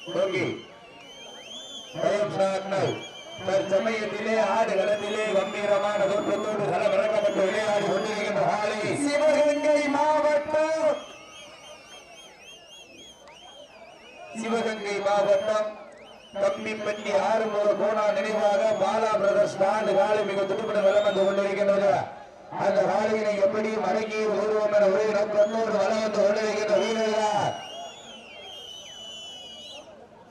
Okay பயம் தற்சமயத்திலே ஆடு களத்திலே கம்பீரமான தோற்றத்தோடு களம் இறக்கப்பட்டு விளையாடி கொண்டிருக்கின்ற காலை சிவகங்கை மாவட்டம். சிவகங்கை மாவட்டம். கம்பிப்பட்டி ஆறுமுக கோணா நினைவாக பாலா பிரதர்ஸ் நாடு காலை மிக துடுப்பிட வலம் வந்து கொண்டிருக்கின்றது அந்த காலையினை எப்படி மடங்கி ஒருவம் என ஒரே நோக்கத்தோடு வலம் வந்து கொண்டிருக்கின்ற வீரர்கள்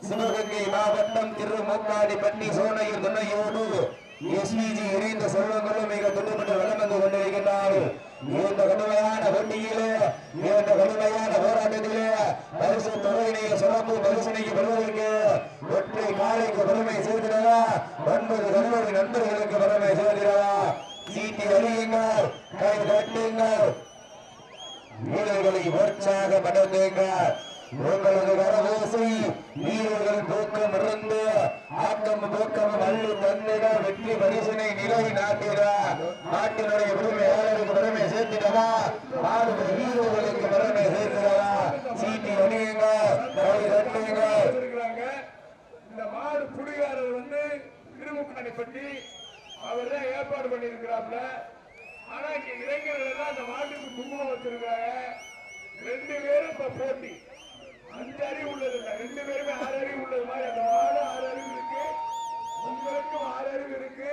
சிவகங்கை மாவட்டம் திருமுக்காடிப்பட்டி சோனையில் துணையோடு எஸ்பிஜி இணைந்த செல்வங்களும் மிக துண்டுபட்டு வளம் வந்து கொண்டிருக்கின்றார்கள். இந்த கடுமையான போட்டியிலே இந்த கடுமையான போராட்டத்திலே பரிசு தொகையினைய சிறப்பு பரிசனைக்கு பெறுவதற்கு ஒற்றை காலைக்கு பெருமை சேர்க்கிறதா? ஒன்பது கல்லூரி நண்பர்களுக்கு பெருமை சேர்க்கிறதா? சீட்டி அறியுங்கள் கை கட்டுங்கள் வீரர்களை உற்சாகப்படுத்துங்கள். உங்களது வீரர்கள் தூக்கம் இருந்து ஆக்கம் தூக்கம் அள்ளி தந்திட வெற்றி பரிசனை நிலை நாட்டிட நாட்டினுடைய பெருமையாளருக்கு பெருமை சேர்த்திடவா ஆளுமை வீரர்களுக்கு பெருமை சேர்த்திடவா சீட்டி அணியுங்க கை தட்டுங்க இருக்கிறாங்க இந்த மாடு குடிகாரர் வந்து திருமுக்காணி பட்டி அவர் தான் ஏற்பாடு பண்ணியிருக்கிறாப்ல ஆனா இங்க இளைஞர்கள் எல்லாம் அந்த மாட்டுக்கு குங்குமம் வச்சிருக்காங்க. ரெண்டு பேரும் இப்ப போட்டி. அஞ்சு அறிவு உள்ளது இல்ல ரெண்டு பேருமே ஆறு அறிவு உள்ளது மாதிரி. அந்த மாடு ஆறு அறிவு இருக்கு. உங்களுக்கும் ஆறு அறிவு இருக்கு.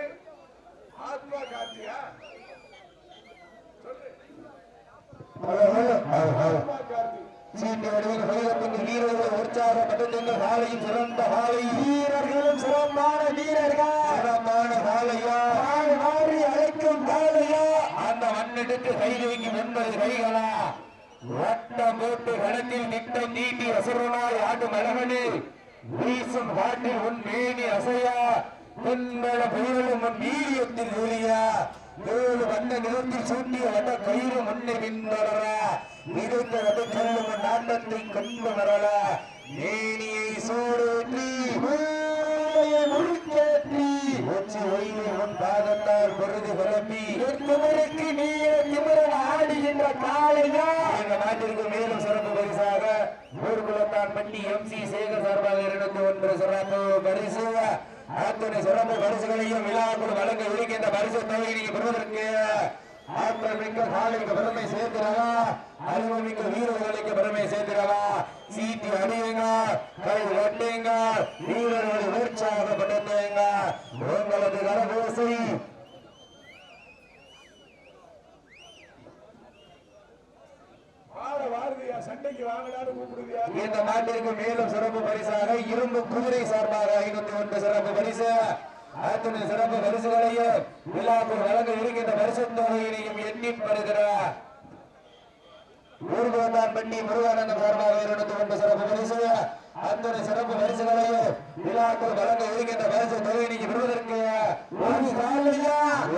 ஆத்மா காத்தியா சொல்லு. ஆத்மா கார்த்தி உற்சாகப்படுத்துங்க காலையும் சிறந்த காலை வீரர்களும் சிறப்பான வீரர்கள். சிறப்பான காலையா மாறி அழைக்கும் காலையா? அந்த மண்ணெடுத்து கை தூக்கி ஒன்பது கைகளா? வட்டம் போட்டு களத்தில் திட்டம் நீட்டி அசுரனாய் ஆடும் அழகனு வீசும் காட்டில் உன் மேனி அசையா? பொன்பல புயலும் உன் வீரியத்தில் ஒளியா? ஏழு வண்ண நிறத்தில் சூட்டிய வட்ட கயிறு முன்னை மிகுந்த வட்ட செல்லும் நாட்டத்தை கொண்டு வரல மேனியை சூடேற்றி முழுக்கேற்றி உச்சி ஒயிலை உன் பாதத்தால் பொருது குழப்பி திமிருக்கு நீயே திமிரன் ஆடுகின்ற காளையா இந்த நாட்டிற்கு மேலும் சிறப்பு பரிசாக ஊர்குலத்தான் பட்டி எம் சி சேகர் சார்பாக இருநூத்தி ஒன்று சிறப்பு பரிசு. அத்தனை சிறப்பு பரிசுகளையும் விழாக்குள் வழங்க இருக்கின்ற பரிசு தொகை நீங்க பெறுவதற்கு ஆற்றல் மிக்க காலைக்கு பெருமை சேர்க்கிறவா? அறிவு மிக்க வீரர்களுக்கு பெருமை சேர்க்கிறவா? சீட்டி அடியுங்க கை வெட்டுங்க வீரர்களை உற்சாகப்படுத்துங்க. உங்களது கரபோசை இந்த நாட்டிற்கு மேலும் சிறப்பு பரிசாக இரும்பு குதிரை சார்பாக ஐநூத்தி ஒன்று சிறப்பு பரிசு. அத்துணை சிறப்பு பரிசுகளையும் விழாக்குள் வழங்க இருக்கின்ற பரிசு தொகையினையும் எண்ணி பெறுகிறார் ஊர்கோட்டான் பட்டி முருகானந்தம் சார்பாக இருநூத்தி ஒன்று சிறப்பு பரிசு. அத்தனை சிறப்பு பரிசுகளையும் விழாக்குள் வழங்க இருக்கின்ற பரிசு தொகையினைக்கு பெறுவதற்கு ஒரு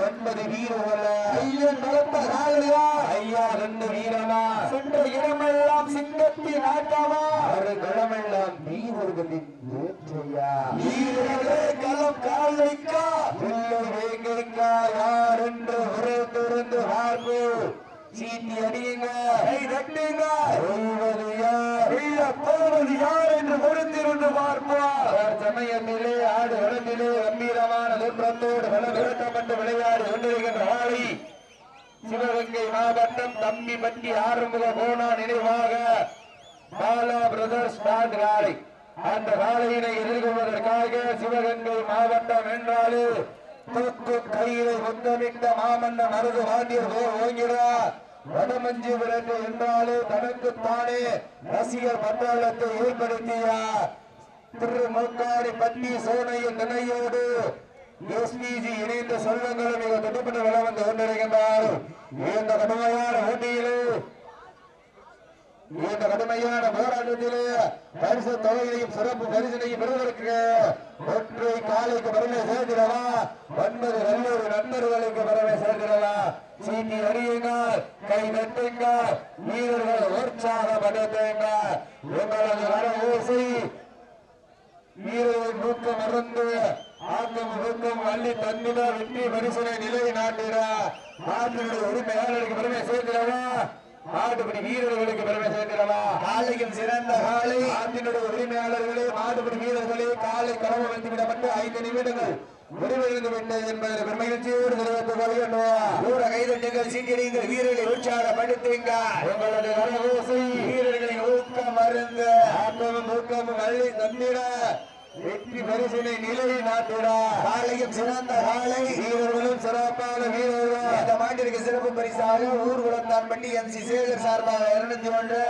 ஒன்பது வீரர்கள் ஐயன் நடத்த காலையா? ஐயா ரெண்டு வீரமா? சென்ற இடமெல்லாம் சிங்கத்தின் ஆட்டமா? ஒரு களமெல்லாம் வீரர்களின் வேற்றையா? வீரர்களே களம் காலைக்கா இல்லை வேங்கைக்கா யார் என்று உரைத்திருந்து பார்ப்போம் சீட்டி அடியுங்க கை தட்டுங்க சொல்வது யார் இல்ல போவது யார் என்று பொறுத்திருந்து பார்ப்போம் சமயத்திலே ஆடு களத்திலே கம்பீரமான தோற்றத்தோடு களம் விளையாடி கொண்டிருக்கின்ற ஆளை சிவகங்கை மாவட்டம் தம்பிப்பட்டி ஆறுமுக போனா நினைவாக பாலா பிரதர்ஸ் பேண்ட் காலை அந்த காலையினை எதிர்கொள்வதற்காக சிவகங்கை மாவட்டம் என்றாலே தூக்கு கையிலை முத்தமிட்ட மாமன்ன மருது வாண்டியர் ஓங்கிறார் வடமஞ்சு விரட்டு என்றாலே தனக்குத்தானே ரசிகர் பட்டாளத்தை திரு திருமுக்காடி பன்னி சோனையின் நினையோடு எஸ்பிஜி இணைந்த செல்வங்களும் மிக துடுப்பட்டு வளம் வந்து கொண்டிருக்கின்றார். இந்த கடுமையான போட்டியிலே இந்த கடுமையான போராட்டத்திலே பரிசு தொகையையும் சிறப்பு பரிசனையும் பெறுவதற்கு ஒற்றை காலைக்கு பெருமை சேர்க்கிறவா? ஒன்பது நல்லூர் நண்பர்களுக்கு பெருமை சேர்க்கிறவா? சீட்டி அணி கை தட்டுங்கள் வீரர்கள் உற்சாகப்படுத்துங்கள் உங்களது வர ஊசி வீரர்கள் நூக்கம் மறந்து ஆக்கம் நூக்கம் அள்ளி தந்திட வெற்றி பரிசனை நிலை நாட்டிட நாட்டினுடைய உரிமையாளருக்கு பெருமை சேர்க்கிறவா மாடுபிடி வீரர்களுக்கு பெருமை சேர்க்கிறவா காலையும் சிறந்த காலை ஆட்டினுடைய உரிமையாளர்களே மாடுபிடி வீரர்களே காலை களவு வந்து விடப்பட்டு ஐந்து நிமிடங்கள் முடிவடைந்து விட்டது என்பதை பெருமகிழ்ச்சியோடு தெரிவித்துக் கொள்கின்றோம். ஊர கைதட்டுகள் சீட்டிடுங்கள் வீரர்களை உற்சாகப்படுத்துங்க. உங்களது வரவோசை வீரர்களின் ஊக்கம் மருந்து ஆக்கமும் ஊக்கமும் அள்ளி தந்திட. வெற்றி பரிசினை நிலை நாட்டிட. காலையும் சிறந்த காலை. வீரர்களும் சிறப்பான வீரர்கள். இந்த மாட்டிற்கு சிறப்பு பரிசாக ஊர்குளத்தான் பட்டி எம் சி சேகர் சார்பாக இருநூத்தி ஒன்று.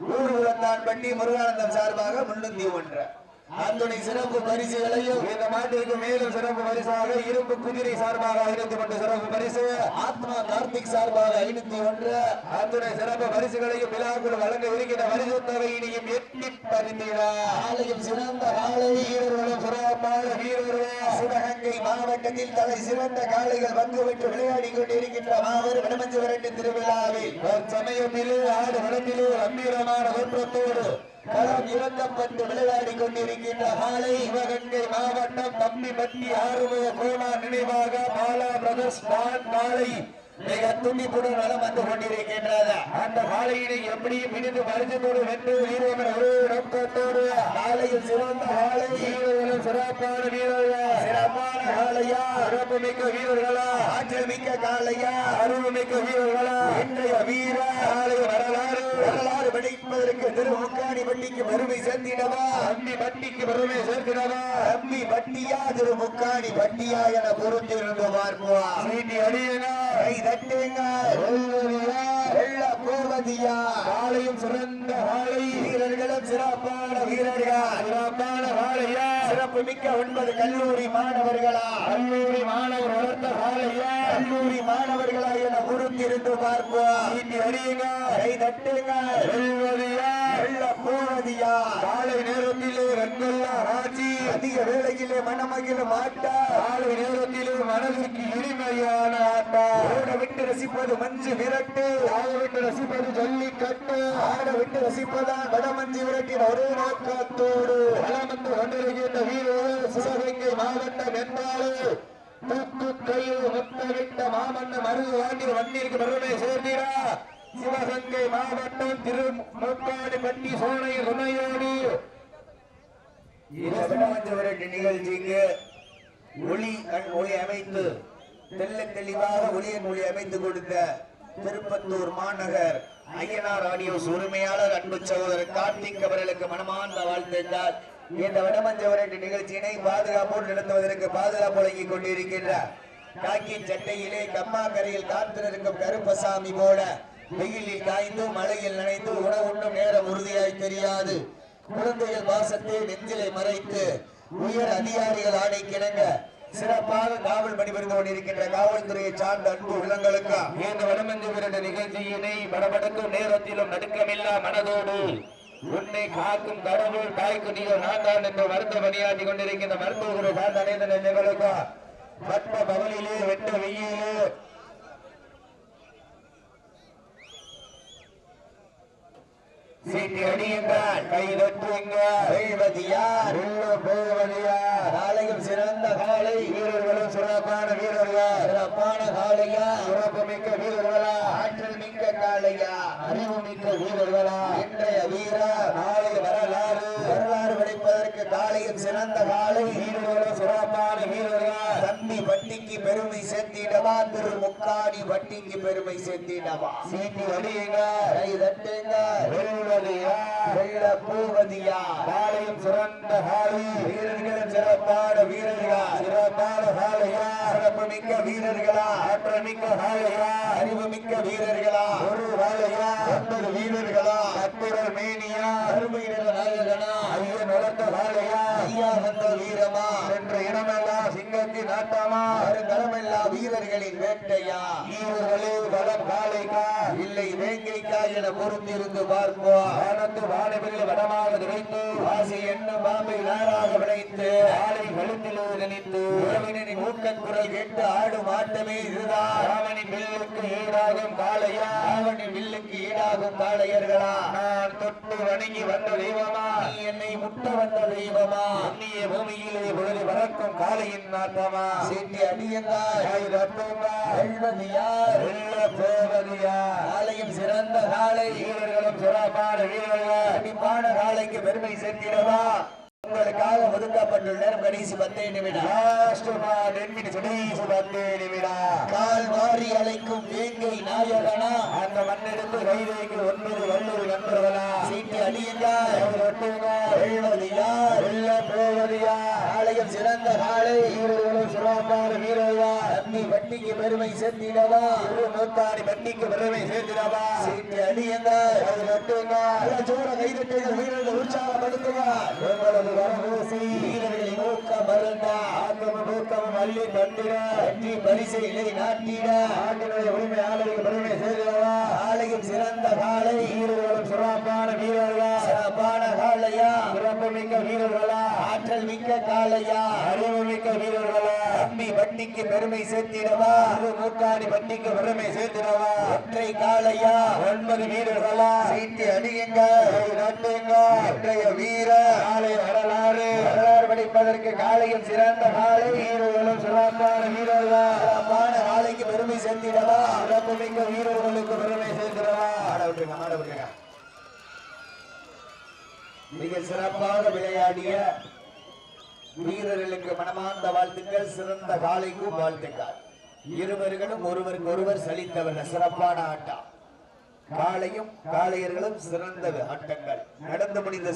ஊர்குளத்தான் பட்டி முருகானந்தம் சார்பாக முன்னூத்தி ஒன்று. அத்துணை சிறப்பு பரிசுகளையும் இந்த மாட்டிற்கு மேலும் சிறப்பு பரிசாக இரும்பு குதிரை சார்பாக ஐநூத்தி ஒன்று சிறப்பு பரிசு. ஆத்மா கார்த்திக் சார்பாக ஐநூத்தி ஒன்று அத்துணை சிறப்பு பரிசுகளையும் விழாக்குள் வழங்க இருக்கின்ற பரிசு தொகையினையும் எட்டி பறிந்திட காலையும் சிறந்த காலை. வீரர்களும் சிறப்பான வீரர்கள் சிவகங்கை மாவட்டத்தில் தலை சிறந்த காளைகள் பங்கு பெற்று விளையாடி கொண்டிருக்கின்ற மாபெரும் வடமஞ்சு விரட்டு திருவிழாவில். சமயத்திலே ஆடு வளத்திலே கம்பீரமான தோற்றத்தோடு களம் இறக்கப்பட்டு விளையாடி கொண்டிருக்கின்ற காலை சிவகங்கை மாவட்டம் தம்பிப்பட்டி ஆறுமுக கோணா நினைவாக பாலா பிரதர்ஸ் மாலை காலை மிக துண்டிப்புடன் நலம் வந்து கொண்டிருக்கின்றது. அந்த காலையினை எப்படியும் பிடித்து பரிசத்தோடு வென்று வீரர்கள் ஒரு நோக்கத்தோடு காலையில் சிறந்த காலை வீரர்களும் சிறப்பான வீரர்கள். சிறப்பான காளையா சிறப்பு மிக்க வீரர்களா? ஆற்றல் மிக்க காளையா? அருள் மிக்க வீரர்களா? இன்றைய வீர காலை வரலாறு. வரலாறு படைப்பதற்கு திருமுக்காணி பட்டிக்கு பெருமை சேர்த்திடவா தம்பி பட்டிக்கு பெருமை சேர்க்கிறவா தம்பி பட்டியா திருமுக்காணி பட்டியா என பொறுத்திருந்து பார்ப்போம். சீட்டி அடியனா கை தட்டுங்க. போவதியா காலையும் சிறந்த காலை. வீரர்களும் சிறப்பான வீரர்கள். சிறப்பான காலையா. சிறப்பு மிக்க ஒன்பது கல்லூரி மாணவர்களா. கல்லூரி மாணவர் வளர்த்த காலையா. கல்லூரி மாணவர்களா என பொறுத்திருந்து பார்ப்போம். சீட்டி அடியுங்க. கை தட்டுங்க. வெல்வதியா வெள்ள போவதியா காலை நேரத்திலே ரங்கல்லா ஆட்சி அதிக வேளையிலே மனமகிழ மாட்டா. காலை நேரத்திலே மனதிற்கு இனிமையான ஆட்டா. ஓட விட்டு ரசிப்பது மஞ்சு விரட்டு. ஆக விட்டு ரசிப்பது ஜல்லிக்கட்டு. ஆட விட்டு ரசிப்பதான் வடமஞ்சு விரட்டின் ஒரே நோக்கத்தோடு. வளம் வந்து கொண்டிருக்கின்ற வீரர்கள் சிவகங்கை மாவட்டம் என்றாலே தூக்கு கையில் முத்தமிட்ட மாமன்ன மருது வாண்டி வண்டிற்கு பெருமை சேர்ந்தீரா சிவகங்கை மாவட்டம் திரு பட்டி சோனை துணையோடு இந்த நிகழ்ச்சிக்கு ஒளி கண் ஒளி அமைத்து தெல்ல தெளிவாக ஒளியன் ஒளி அமைத்து கொடுத்த திருப்பத்தூர் மாநகர் ஐயனார் ஆடியோஸ் உரிமையாளர் அன்பு சகோதரர் கார்த்திக் அவர்களுக்கு மனமார்ந்த வாழ்த்துக்கள். இந்த வடமஞ்ச விரட்டு நிகழ்ச்சியினை பாதுகாப்போடு நடத்துவதற்கு பாதுகாப்பு வழங்கிக் கொண்டிருக்கின்ற காக்கி சட்டையிலே கம்மாக்கரையில் காத்திருக்கும் கருப்பசாமி போல வெயிலில் காய்ந்து மழையில் நனைந்து உணவுண்ணும் நேரம் உறுதியாய் தெரியாது. குழந்தைகள் பாசத்தை நெஞ்சிலை மறைத்து உயர் அதிகாரிகள் ஆணை கிணங்க சிறப்பாக காவல் பணிபுரிந்து கொண்டிருக்கின்ற காவல்துறையை சார்ந்த அன்பு உள்ளங்களுக்கு இந்த வடமஞ்சு விரட்ட நிகழ்ச்சியினை படபடக்கும் நேரத்திலும் நடுக்கமில்லா மனதோடு உன்னை காக்கும் கடவுள் தாய்க்கு நீங்கள் நாட்டான் என்று மருத்துவ பணியாற்றி கொண்டிருக்கின்ற மருத்துவ சார்ந்த அனைத்து நெஞ்சங்களுக்கு? பட்ட பவனிலே வெட்ட வெயிலே சீட்டி அடியுங்கள் கை தட்டுங்கள் வெல்வது யார் உள்ள போவது யார் காலையும் சிறந்த காலை. வீரர்களும் சிறப்பான வீரர்கள். சிறப்பான காளையா சிறப்பு மிக்க வீரர்களா. ஆற்றல் மிக்க காளையா அறிவு மிக்க வீரர்களா. இன்றைய வீரர் நாளை வரலாறு. வரலாறு படைப்பதற்கு காலையும் சிறந்த காலை. வீரர்களும் சிறப்பான வீரர்களா. தம்பி பட்டிக்கு பெருமை சேர்த்திடவா. திரு முக்காணி பட்டிக்கு பெருமை சேர்த்திடவா. சீட்டி அடியுங்க கை தட்டுங்க. வெல்வது வெள்ள பூவதியா காலையும் சிறந்த காலை வீரர்களும் சிறப்பான வீரர்களா? சிறப்பான காலையா சிறப்பு மிக்க வீரர்களா? ஆற்றல் மிக்க காலையா அறிவு மிக்க வீரர்களா? ஒரு காலையா ஒன்பது வீரர்களா? அத்துரல் மேனியா. அருமையினர் நாயகனா? ஐயன் வளர்த்த காலையா ஐயா வந்த வீரமா? என்ற இனமெல்லாம் சிங்கத்தின் ஆட்டமா வருங்களமெல்லாம் வீரர்களின் வேட்டையா? வீரர்களே வளம் காலைக்கா இல்லை வேங்கைக்கா என பொறுத்திருந்து பார்ப்போம். வானத்து வானவில் வடமாக நினைத்து ஆசை என்ன பாம்பை நாராக விளைத்து காலை கழுத்திலோ நினைத்து உறவினரின் ஊக்கக் குரல் கேட்டு ஆடும் ஆட்டமே இதுதான். ராவணி வில்லுக்கு ஈடாகும் காலையா ராவணன் வில்லுக்கு ஈடாகும் காளையர்களா? நான் தொட்டு வணங்கி வந்த தெய்வமா? நீ என்னை முட்ட வந்த தெய்வமா? அந்நிய பூமியிலே பொழுது பறக்கும் காலையின் நாட்டமா சீட்டி யார் காலையும் சிறந்த காலை. வீரர்களும் சிறப்பான வீரர்கள். கண்டிப்பான காலைக்கு பெருமை சேர்த்திடவா உங்களுக்காக ஒதுக்கப்பட்டுள்ள கடைசி பத்தே நிமிடம். பத்து நிமிடம். கால் மாறி அழைக்கும் வேங்கை நாயகனா? அந்த மண்ணெடுத்து கைதைக்கு ஒன்பது வல்லூர் நண்பர்களா? சீட்டி அடியுங்கள் வெல்வது யார் வெல்ல போவது யார் காலையும் சிறந்த காலை. வீரர்களும் சிறப்பான வீரர்கள்? தம்பி வட்டிக்கு பெருமை சேர்த்திடவா இரு நூத்தாடி பட்டிக்கு பெருமை சேர்த்திடவா சீட்டி அடியுங்கள் அது ஒட்டுங்க ஜோர கைதட்டுங்கள் வீரர்கள் உற்சாகப்படுத்துவார் எங்களது வரவேசி வீரர்களின் ஊக்கம் பரிசை நிலை நாட்டிட நாட்டினுடைய உரிமையாளருக்கு பெருமை சேர்த்திடவா காலையும் சிறந்த காலை வீரர்களும் சிறப்பான வீரர்கள் சிறப்பான காலையா சிறப்பு மிக்க வீரர்களா ஆற்றல் மிக்க காலையா அறிவு மிக்க வீரர்களா தம்பி வட்டிக்கு பெருமை சேர்த்திடவா இரு நூற்றாண்டு பட்டிக்கு பெருமை சேர்த்திடவா ஒற்றை காலையா ஒன்பது வீரர்களா சீட்டி அடியுங்கள் நட்டுங்க இன்றைய வீர காலை வரலாறு வரலாறு சிறந்த காலை வீரர்களும் சிறப்பான வீரர்கள் சிறப்பான காலைக்கு பெருமை சேர்த்திடவா? சிறப்பு மிக்க வீரர்களுக்கு பெருமை சேர்த்திடவா? ஆட விட்டுருங்க மிக சிறப்பாக விளையாடிய வீரர்களுக்கு மனமார்ந்த வாழ்த்துக்கள் சிறந்த காலைக்கும் வாழ்த்துக்கள். இருவர்களும் ஒருவருக்கு ஒருவர் சலித்தவர்கள் சிறப்பான ஆட்டம். காளையும் காளையர்களும் சிறந்த ஆட்டங்கள். நடந்து முடிந்த